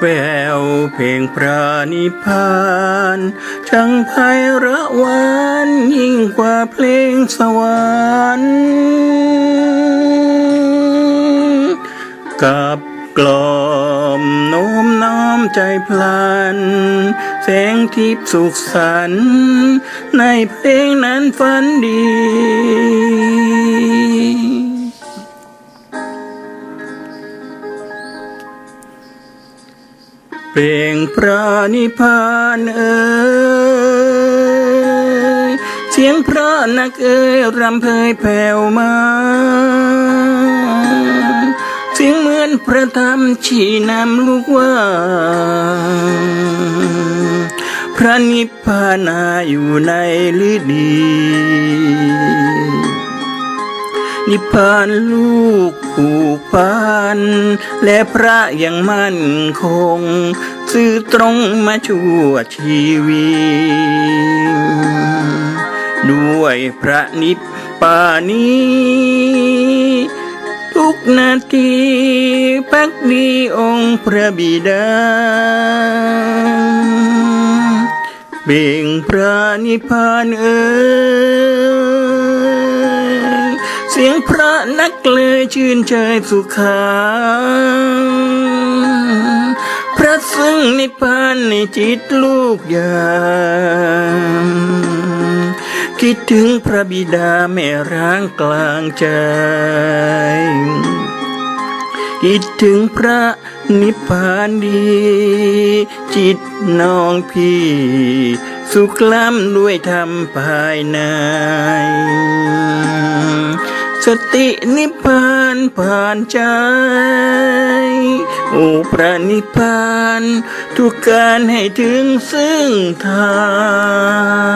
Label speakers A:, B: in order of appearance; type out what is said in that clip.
A: แววเพลงพระนิพพานช่างไพเราะหวานยิ่งกว่าเพลงสวรรค์กับกล่อมโน้มน้อมใจพลัน แสงทิพสุขสัน ในเพลงนั้นฝันดี เพลงพระนิพพานเอ่ยเสียงพระนักเอ่ยรำเพยแผ่วมา เสียงเหมือนพระธรรมชี้นำลูกว่า พระนิพพานาอยู่ในฤดี นิพพานลูกผูกพันและพระยังมั่นคง ซื่อตรงมาชั่วชีวิตด้วยพระนิพพานี้ ทุกนาทีพักดีองค์พระบิดาเบ่งพระนิพพานเอ่ย สียงพระนักเลยชื่นใจสุขาพระซึ่งนิพพานในจิตลูกยามคิดถึงพระบิดาแม่ร้างกลางใจ คิดถึงพระนิพพานดี จิตน้องพี่ สุขล้ำด้วยธรรมภายใน สตินิพพานผ่านใจ โอ้พระนิพพาน ทุกการให้ถึงซึ่งทาง